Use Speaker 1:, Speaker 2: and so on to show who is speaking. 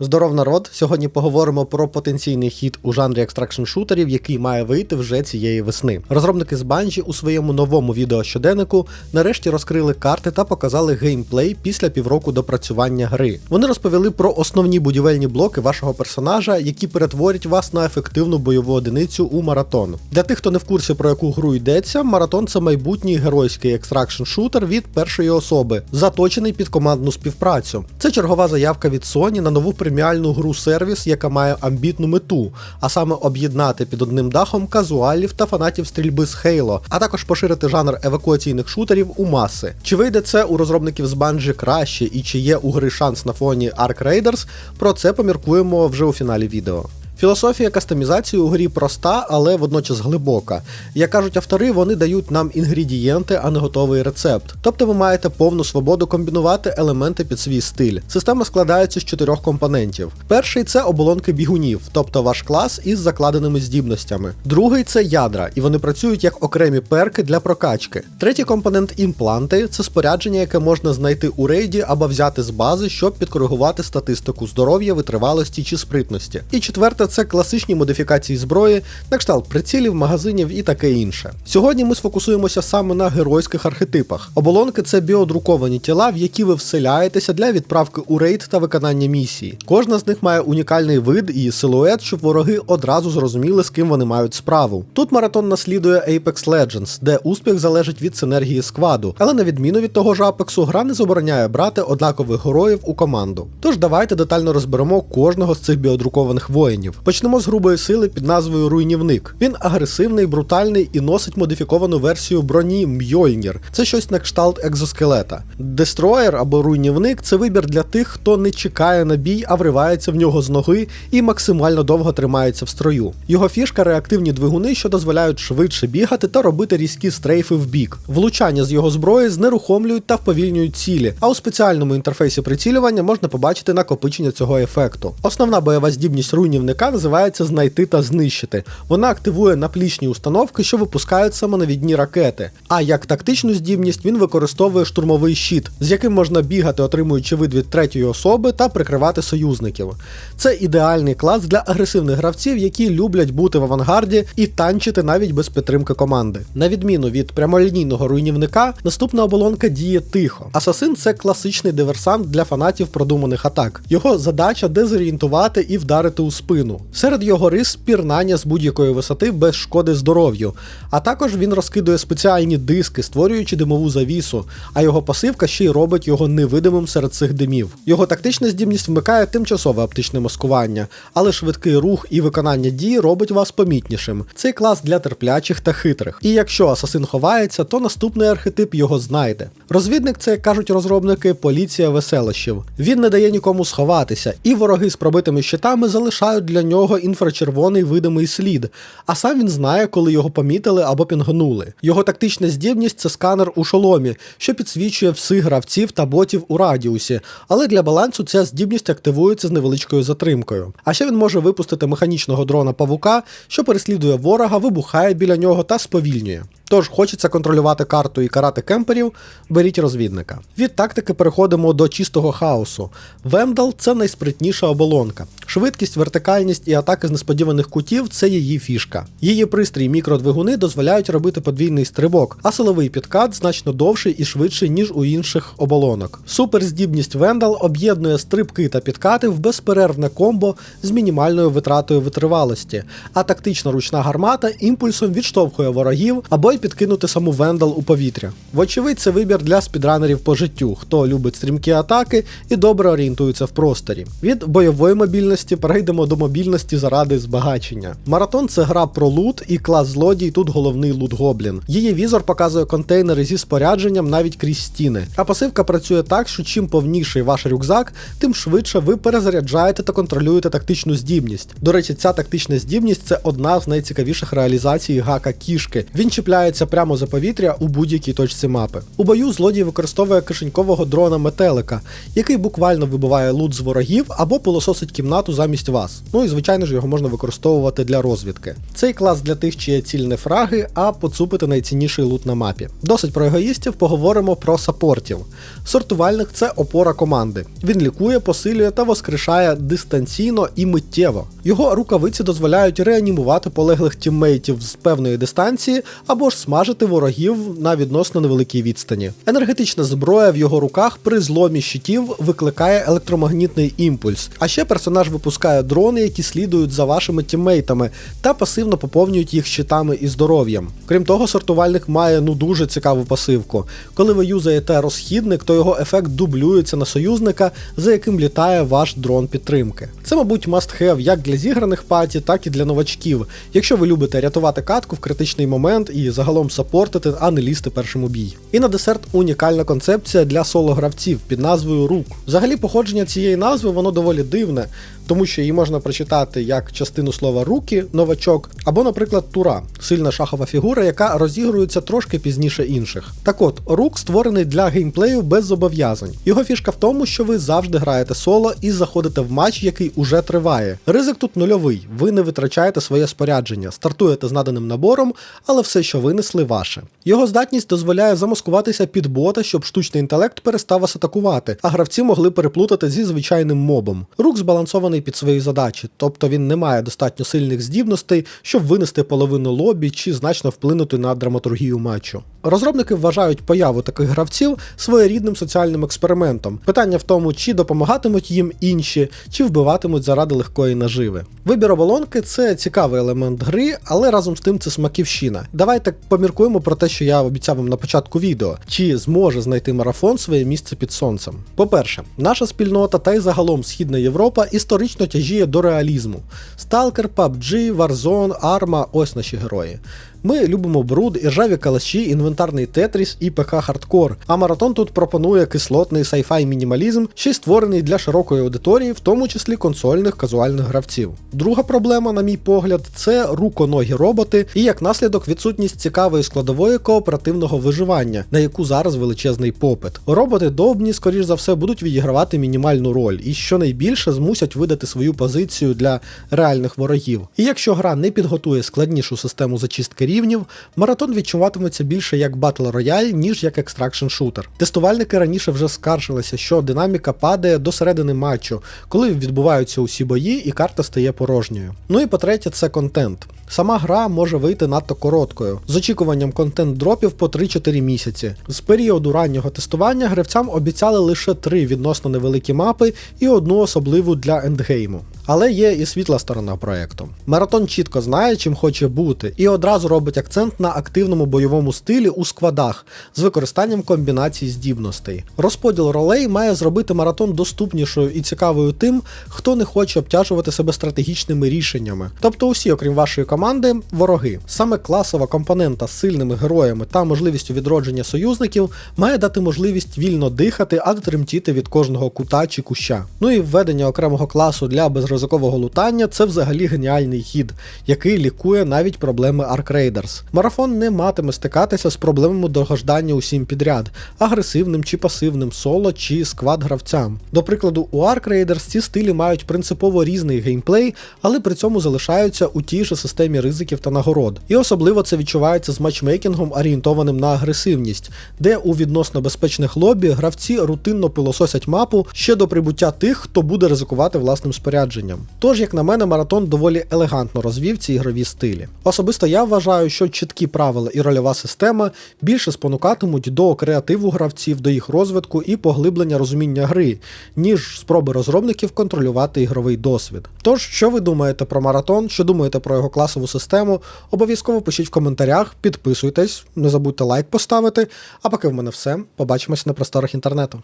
Speaker 1: Здоров народ! Сьогодні поговоримо про потенційний хід у жанрі екстракшн шутерів, який має вийти вже цієї весни. Розробники з Bungie у своєму новому відео щоденнику нарешті розкрили карти та показали геймплей після півроку допрацювання гри. Вони розповіли про основні будівельні блоки вашого персонажа, які перетворять вас на ефективну бойову одиницю у маратон. Для тих, хто не в курсі про яку гру йдеться, маратон це майбутній геройський екстракшн шутер від першої особи, заточений під командну співпрацю. Це чергова заявка від Sony на нову преміальну гру сервіс, яка має амбітну мету, а саме об'єднати під одним дахом казуалів та фанатів стрільби з Halo, а також поширити жанр евакуаційних шутерів у маси. Чи вийде це у розробників з Bungie краще і чи є у гри шанс на фоні Ark Raiders, Про це поміркуємо вже у фіналі відео. Філософія кастомізації у грі проста, але водночас глибока. Як кажуть автори, вони дають нам інгредієнти, а не готовий рецепт. Тобто ви маєте повну свободу комбінувати елементи під свій стиль. Система складається з чотирьох компонентів. Перший це оболонки бігунів, тобто ваш клас із закладеними здібностями. Другий це ядра, і вони працюють як окремі перки для прокачки. Третій компонент імпланти це спорядження, яке можна знайти у рейді або взяти з бази, щоб підкоригувати статистику здоров'я, витривалості чи спритності. І четверте це класичні модифікації зброї, на кшталт прицілів, магазинів і таке інше. Сьогодні ми сфокусуємося саме на геройських архетипах. Оболонки це біодруковані тіла, в які ви вселяєтеся для відправки у рейд та виконання місії. Кожна з них має унікальний вид і силует, щоб вороги одразу зрозуміли, з ким вони мають справу. Тут маратон наслідує Apex Legends, де успіх залежить від синергії складу, але на відміну від того ж Apex, гра не забороняє брати однакових героїв у команду. Тож давайте детально розберемо кожного з цих біодрукованих воїнів. Почнемо з грубої сили під назвою Руйнівник. Він агресивний, брутальний і носить модифіковану версію броні Мьольнір. Це щось на кшталт екзоскелета. Дестроєр або руйнівник це вибір для тих, хто не чекає на бій, а вривається в нього з ноги і максимально довго тримається в строю. Його фішка реактивні двигуни, що дозволяють швидше бігати та робити різкі стрейфи в бік. Влучання з його зброї знерухомлюють та вповільнюють цілі, а у спеціальному інтерфейсі прицілювання можна побачити накопичення цього ефекту. Основна бойова здібність руйнівника називається знайти та знищити. Вона активує наплічні установки, що випускають самонавідні ракети. А як тактичну здібність він використовує штурмовий щит, з яким можна бігати, отримуючи вид від третьої особи та прикривати союзників. Це ідеальний клас для агресивних гравців, які люблять бути в авангарді і танчити навіть без підтримки команди. На відміну від прямолінійного руйнівника, наступна оболонка діє тихо. Асасин це класичний диверсант для фанатів продуманих атак. Його задача дезорієнтувати і вдарити у спину. Серед його рис пірнання з будь-якої висоти без шкоди здоров'ю, а також він розкидує спеціальні диски, створюючи димову завісу, а його пасивка ще й робить його невидимим серед цих димів. Його тактична здібність вмикає тимчасове оптичне маскування, але швидкий рух і виконання дій робить вас помітнішим. Цей клас для терплячих та хитрих. І якщо асасин ховається, то наступний архетип його знайде. Розвідник це кажуть розробники, поліція веселощів. Він не дає нікому сховатися, і вороги з пробитими щитами залишають для нього інфрачервоний видимий слід, а сам він знає, коли його помітили або пінгнули. Його тактична здібність це сканер у шоломі, що підсвічує всіх гравців та ботів у радіусі, але для балансу ця здібність активується з невеличкою затримкою. А ще він може випустити механічного дрона павука, що переслідує ворога, вибухає біля нього та сповільнює. Тож хочеться контролювати карту і карати кемперів, беріть розвідника. Від тактики переходимо до чистого хаосу. Вендал це найспритніша оболонка. Швидкість, вертикальність і атаки з несподіваних кутів це її фішка. Її пристрій мікродвигуни дозволяють робити подвійний стрибок, а силовий підкат значно довший і швидший, ніж у інших оболонок. Суперздібність Вендал об'єднує стрибки та підкати в безперервне комбо з мінімальною витратою витривалості, а тактична ручна гармата імпульсом відштовхує ворогів або й підкинути саму Вендал у повітря. Вочевидь, це вибір для спідранерів по життю, хто любить стрімкі атаки і добре орієнтується в просторі. Від бойової мобільності перейдемо до мобільності заради збагачення. Маратон це гра про лут, і клас злодій тут головний лут-гоблін. Її візор показує контейнери зі спорядженням навіть крізь стіни. А пасивка працює так, що чим повніший ваш рюкзак, тим швидше ви перезаряджаєте та контролюєте тактичну здібність. До речі, ця тактична здібність це одна з найцікавіших реалізацій гака кішки. Він чіпляється прямо за повітря у будь-якій точці мапи. У бою злодій використовує кишенькового дрона метелика, який буквально вибиває лут з ворогів або пилососить кімнату замість вас. Ну і звичайно ж його можна використовувати для розвідки. Цей клас для тих, чиє ціль не фраги, а поцупити найцінніший лут на мапі. Досить про егоїстів, поговоримо про саппортів. Сортувальник це опора команди. Він лікує, посилює та воскрешає дистанційно і миттєво. Його рукавиці дозволяють реанімувати полеглих тіммейтів з певної дистанції або ж смажити ворогів на відносно невеликій відстані. Енергетична зброя в його руках при зломі щитів викликає електромагнітний імпульс. А ще персонаж випускає дрони, які слідують за вашими тіммейтами та пасивно поповнюють їх щитами і здоров'ям. Крім того, сортувальник має ну дуже цікаву пасивку. Коли ви юзаєте розхідник, то його ефект дублюється на союзника, за яким літає ваш дрон підтримки. Це, мабуть, must-have як для зіграних паті, так і для новачків, якщо ви любите рятувати катку в критичний момент і загалом саппортити, а не лізти першим у бій. І на десерт унікальна концепція для соло-гравців під назвою Рук. Взагалі, походження цієї назви воно доволі дивне, тому що її можна прочитати як частину слова руки, новачок, або, наприклад, тура, сильна шахова фігура, яка розігрується трошки пізніше інших. Так от, рук створений для геймплею без зобов'язань. Його фішка в тому, що ви завжди граєте соло і заходите в матч, який уже триває. Ризик тут нульовий, ви не витрачаєте своє спорядження, стартуєте з наданим набором, але все, що винесли, ваше. Його здатність дозволяє замаскуватися під бота, щоб штучний інтелект перестав вас атакувати, а гравці могли переплутати зі звичайним мобом. Рук збалансований під свої задачі, тобто він не має достатньо сильних здібностей, щоб винести половину лобі чи значно вплинути на драматургію матчу. Розробники вважають появу таких гравців своєрідним соціальним експериментом. Питання в тому, чи допомагатимуть їм інші, чи вбиватимуть заради легкої наживи. Вибір оболонки це цікавий елемент гри, але разом з тим це смаківщина. Давайте поміркуємо про те, що я обіцяв вам на початку відео, чи зможе знайти марафон своє місце під сонцем. По-перше, наша спільнота та й загалом Східна Європа історично тяжіє до реалізму. Stalker, PUBG, Warzone, Arma – ось наші герої. Ми любимо бруд, іржаві калаші, інвентарний тетріс і ПК хардкор. А маратон тут пропонує кислотний сайфай мінімалізм, ще й створений для широкої аудиторії, в тому числі консольних казуальних гравців. Друга проблема, на мій погляд, це руконогі роботи і як наслідок відсутність цікавої складової кооперативного виживання, на яку зараз величезний попит. Роботи довбні, скоріш за все, будуть відігравати мінімальну роль, і що найбільше змусять видати свою позицію для реальних ворогів. І якщо гра не підготує складнішу систему зачистки рівнів, маратон відчуватиметься більше як Battle Royale, ніж як екстракшн шутер. Тестувальники раніше вже скаржилися, що динаміка падає до середини матчу, коли відбуваються усі бої і карта стає порожньою. Ну і по-третє, це контент. Сама гра може вийти надто короткою, з очікуванням контент-дропів по 3-4 місяці. З періоду раннього тестування гравцям обіцяли лише три відносно невеликі мапи і одну особливу для ендгейму. Але є і світла сторона проекту. Маратон чітко знає, чим хоче бути, і одразу робить акцент на активному бойовому стилі у складах з використанням комбінацій здібностей. Розподіл ролей має зробити маратон доступнішою і цікавою тим, хто не хоче обтяжувати себе стратегічними рішеннями. Тобто усі, окрім вашої команди, вороги. Саме класова компонента з сильними героями та можливістю відродження союзників має дати можливість вільно дихати, а не тремтіти від кожного кута чи куща. Ну і введення окремого класу для безризикового лутання це взагалі геніальний хід, який лікує навіть проблеми Ark Raiders. Марафон не матиме стикатися з проблемами догождання усім підряд, агресивним чи пасивним соло чи сквад гравцям. До прикладу, у Ark Raiders ці стилі мають принципово різний геймплей, але при цьому залишаються у тій же системі ризиків та нагород. І особливо це відчувається з матчмейкінгом, орієнтованим на агресивність, де у відносно безпечних лобі гравці рутинно пилососять мапу ще до прибуття тих, хто буде ризикувати власним спорядженням. Тож, як на мене, маратон доволі елегантно розвів ці ігрові стилі. Особисто я вважаю, що чіткі правила і рольова система більше спонукатимуть до креативу гравців, до їх розвитку і поглиблення розуміння гри, ніж спроби розробників контролювати ігровий досвід. Тож, що ви думаєте про маратон, що думаєте про його класову систему, обов'язково пишіть в коментарях, підписуйтесь, не забудьте лайк поставити. А поки в мене все. Побачимося на просторах інтернету.